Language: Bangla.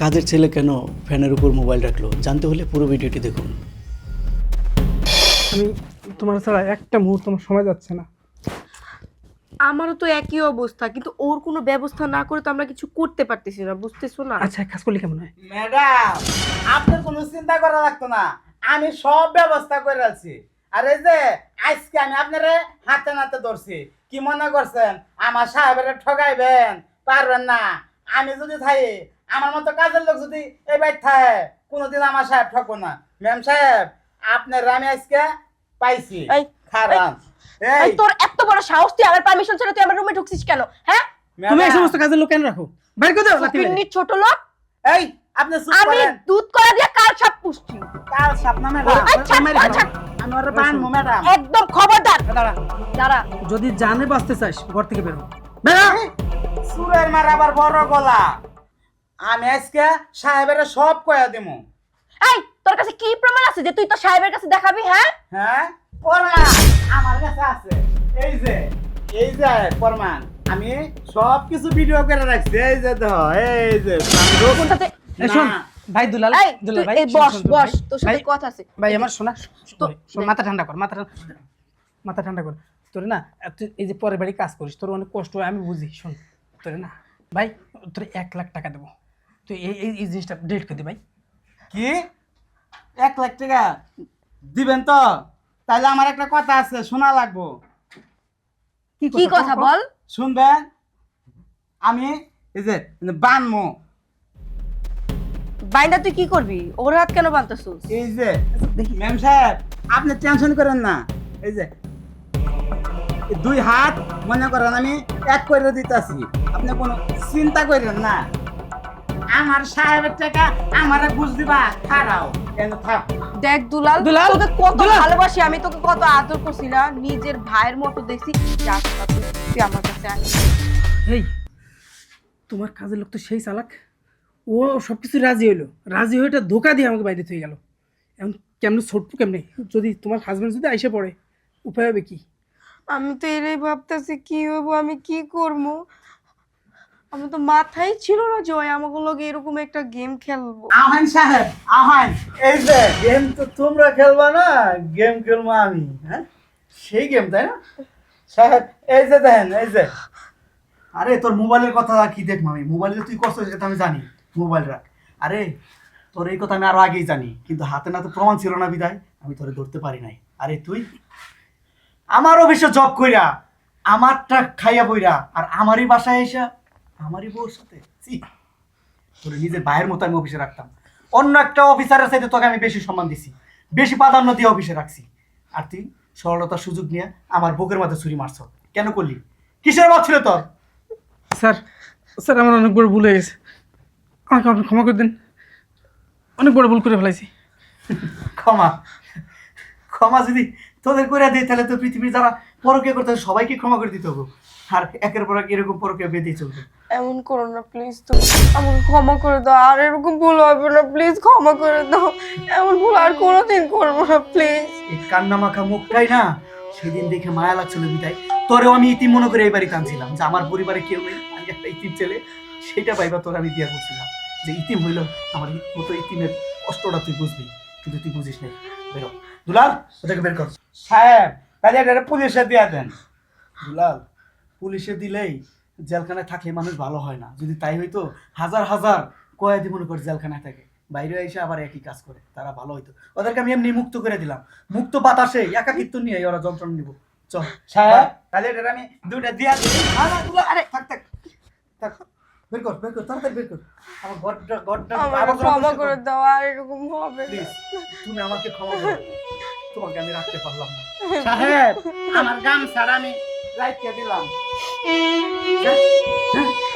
কাজের ছেলে কেন ফ্যানের উপর মোবাইল রাখল? জানতে হলে পুরো ভিডিওটি দেখুন। আমি তোমার ছাড়া একটা মুহূর্ত আমার সময় যাচ্ছে না। আমারও তো একই অবস্থা কিন্তু ওর কোনো ব্যবস্থা না করে তো আমরা কিছু করতে পারতেছি না বুঝতেছো না? আচ্ছা এক কাজ করলে কেমন হয়? ম্যাডাম আপনার কোনো চিন্তা করা লাগতো না। আমি সব ব্যবস্থা করে আছি আর এই যে আজকে আমি আপনারে হাতে নাতে ধরছি। কি মনে করছেন? আমার সাহেবের ঠগাইবেন? পারবেন না। আমি যদি থাই আমার মতো কাজের লোক যদি এই বাইর থাকে কোনোদিন আমার সাহেব ঠকবো না। ম্যাম সাহেব আপনার আমি আজকে পাইছি। এই, খারাপ। এই, এই। তোর এত বড় সাহস তুই আমার পারমিশন ছাড়া তুই আমার রুমে ঢুকছিস কেন? হ্যাঁ? তুমি এই সমস্ত কাজের লোক কেন রাখো? বাইর করে দাও লাথি মেরে। ছোট লোক? এই আপনি চুপ আমি দুধ করা দিয়ে কাল সব পুষছি। কাল ম্যাডাম। আমি ওরা বানবো ম্যাডাম। একদম খবরদার। দাঁড়া। দাঁড়া। যদি জানে বাঁচতে চাস ঘর থেকে বেরো বেরো সুরের মার আবার বড় গলা। আমি আজকে সাহেবের সব কয়া দিমু। এই তোর কাছে কি প্রমাণ আছে যে তুই তো সাহেবের কাছে দেখাবি হ্যাঁ? হ্যাঁ? প্রমাণ আমার কাছে আছে। এই যে এই যে প্রমাণ। আমি সব কিছু ভিডিও করে রাখছি। এই যে তো এই যে কোনটাতে? এই শোন ভাই দুলাল এই দুলাল ভাই এই বস বস তোর সাথে কথা আছে। ভাই আমার শোনা মাথা ঠান্ডা কর মাথা ঠান্ডা মাথা ঠান্ডা কর। তোর না তুই এই যে পরের বাড়ি কাজ করিস তোর অনেক কষ্ট হয় আমি বুঝি শোন। তোর না ভাই তোর এক লাখ টাকা দেবো। তুই এই এই এই জিনিসটা ডিলিট করে দে ভাই। কি? এক লাখ টাকা দিবেন তো? তাহলে আমার একটা কথা আছে শোনা লাগবো। কি কথা বল। শুনবেন? আমি এই যে বানমো। বাইন্ডা তুই কি করবি? ওর হাত কেন বানতেছিস? এই যে ম্যাম সাহেব আপনি টেনশন করেন না। এই যে দুই হাত মনে করেন আমি এক করে দিতেছি। আপনি কোনো চিন্তা করেন না। আমার সাহেবের টাকা আমারে বুঝ দিবা খারাও। কেন থাক। দেখ দুলাল দুলাল, তোকে কত ভালোবাসি আমি তোকে কত আদর করছি না? নিজের ভাইয়ের মতো দেখছি তুই তুই আমার কাছে এই তোমার কাজের লোক তো সেই চালাক। ও সব কিছু রাজি হইল। রাজি হয়ে এটা ধোকা দিয়ে আমাকে বাইরে থেকে গেল। এখন কেমন ছোট্ট কেমনে? যদি তোমার হাজব্যান্ড যদি আইসে পড়ে উপায় হবে কি? আমি তো এটাই ভাবতেছি কি হব আমি কি করব আমি তো মাথায় ছিল না যে ওই আমাকে লগে এরকম একটা গেম খেলব। আহান সাহেব আহান এই যে গেম তো তোমরা খেলবা না গেম খেলব আমি হ্যাঁ? সেই গেম তাই না? সাহেব, এই যে দেখেন, এই যে। আরে, তোর মোবাইলের কথা কি দেখব আমি? মোবাইলে তুই কষ্ট সেটা আমি জানি মোবাইল রাখ আরে, তোর এই কথা আমি আরও আগেই জানি, কিন্তু হাতে না তো প্রমাণ ছিল না বিদায়, আমি তোরে ধরতে পারি নাই। আরে, তুই? আমার অফিসে জব কইরা, আমারটা খাইয়া বইরা, আর আমারই বাসায় এসা আমারই বউর সাথে? ছি। তোর নিজের ভাইয়ের মতো আমি অফিসে রাখতাম। অন্য একটা অফিসারের সাথে তোকে আমি বেশি সম্মান দিছি। বেশি প্রাধান্য দিয়ে অফিসে রাখছি। আর তুই সরলতার সুযোগ নিয়ে আমার বুকের মাথায় ছুরি মারছ। কেন করলি? কিসের ভাব ছিল তোর? স্যার স্যার আমার অনেক বড় ভুল হয়ে গেছে। আমাকে আপনি ক্ষমা করে দিন। অনেক বড় ভুল করে ফেলাইছি। ক্ষমা। ক্ষমা যদি তোদের করে দিই তাহলে তো পৃথিবীর যারা পরকে করতে সবাইকে ক্ষমা করে দিতে হবে। আর একের পর এক এরকম পরকে বেঁধেই চলবে। এমন করো না প্লিজ তুমি আমাকে ক্ষমা করে দাও আর এরকম ভুল হবে না প্লিজ ক্ষমা করে দাও। এমন ভুল আর কোনোদিন করব না প্লিজ এই কান্না মাখা মুখটাই না সেদিন দেখে মায়া লাগছিল বিদায়। তোরেও আমি ইতিম মনে করে এই বাড়িতে আনছিলাম যে আমার পরিবারে কেউ নেই আমি একটা ইতিম ছেলে সেটা পাইবা তোর আমি বিয়া করছিলাম। যে ইতিম হইল আমার মতো ইতিমের কষ্টটা তুই বুঝবি কিন্তু তুই বুঝিস না বেরো। দুলাল ওটাকে বের কর। সাহেব তাহলে এটা পুলিশে দিয়ে দেন। দুলাল পুলিশে দিলেই জেলখানায় থাকলে মানুষ ভালো হয় না। যদি তাই হইতো হাজার হাজার কয়েদি মনে করে জেলখানায় থাকে। বাইরে এসে আবার একই কাজ করে তারা ভালো হইতো। ওদেরকে আমি এমনি মুক্ত করে দিলাম। মুক্ত বাতাসে একাকিত্ব নিয়ে ওরা যন্ত্রণা নিব। চল। সাহেব? তাহলে এটা আমি দুইটা দিয়া দিই। আরে থাক থাক। থাক বের কর বের কর তাড়াতাড়ি বের কর। আমার ক্ষমা করে দাও আর এরকম হবে তুমি আমাকে ক্ষমা করো তোমাকে আমি রাখতে পারলাম না সাহেব আমার গামছাড়া আমি রাইখে দিলাম?